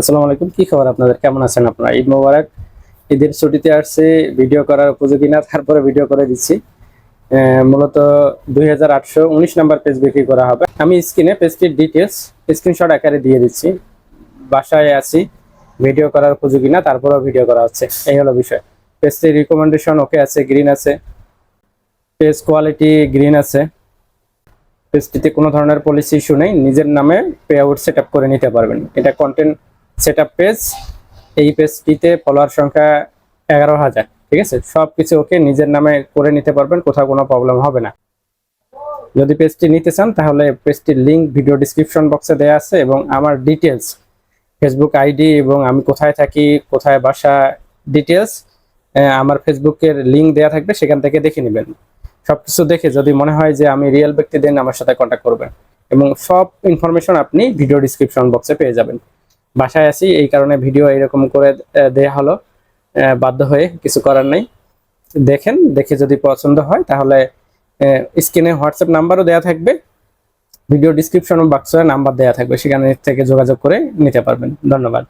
আসসালামু আলাইকুম, কি খবর আপনাদের? কেমন আছেন আপনারা? ঈদ মোবারক। ঈদের ছুটিতে আসছে, ভিডিও করার উপযোগী না, তারপরে ভিডিও করে দিচ্ছি। মূলত দুই হাজার আটশো উনিশ নাম্বার পেজ বিক্রি করা হবে। আমি স্ক্রিনে পেজটির ডিটেলস স্ক্রিনশট আকারে দিয়ে দিচ্ছি। বাসায় আছি, ভিডিও করার উপযোগী না, তারপরেও ভিডিও করা হচ্ছে। এই হলো বিষয়। পেজটির রিকমেন্ডেশন ওকে আছে গ্রিন আছে। পেজ কোয়ালিটি গ্রিন আছে। পেজটিতে কোনো ধরনের পলিসি ইস্যু নেই, নিজের নামে পে আউট সেট করে নিতে পারবেন। এটা কন্টেন্ট সেট পেজ এই পেজটিতে ফলোয়ার সংখ্যা এগারো হাজার, ঠিক আছে? সব কিছু ওকে নিজের নামে করে নিতে পারবেন, কোথাও কোনো প্রবলেম হবে না। যদি পেজটি নিতে চান, তাহলে পেজটির লিংক ভিডিও ডিসক্রিপশন বক্সে দেওয়া আছে এবং আমার ডিটেলস ফেসবুক আইডি এবং আমি কোথায় থাকি, কোথায় বাসা ডিটেলস আমার ফেসবুকের লিঙ্ক দেওয়া থাকবে, সেখান থেকে দেখে নেবেন। সবকিছু দেখে যদি মনে হয় যে আমি রিয়েল ব্যক্তি দেন আমার সাথে কন্ট্যাক্ট করবেন এবং সব ইনফরমেশন আপনি ভিডিও ডিসক্রিপশন বক্সে পেয়ে যাবেন। বাসায় আছি, এই কারণে ভিডিও এরকম করে দেয়া হলো। বাধ্য হয়ে কিছু করার নেই। দেখেন, দেখে যদি পছন্দ হয়, তাহলে স্ক্রিনে হোয়াটসঅ্যাপ নাম্বারও দেওয়া থাকবে। ভিডিও ডিসক্রিপশন বক্সে নাম্বার দেওয়া থাকবে, সেখানে থেকে যোগাযোগ করে নিতে পারবেন। ধন্যবাদ।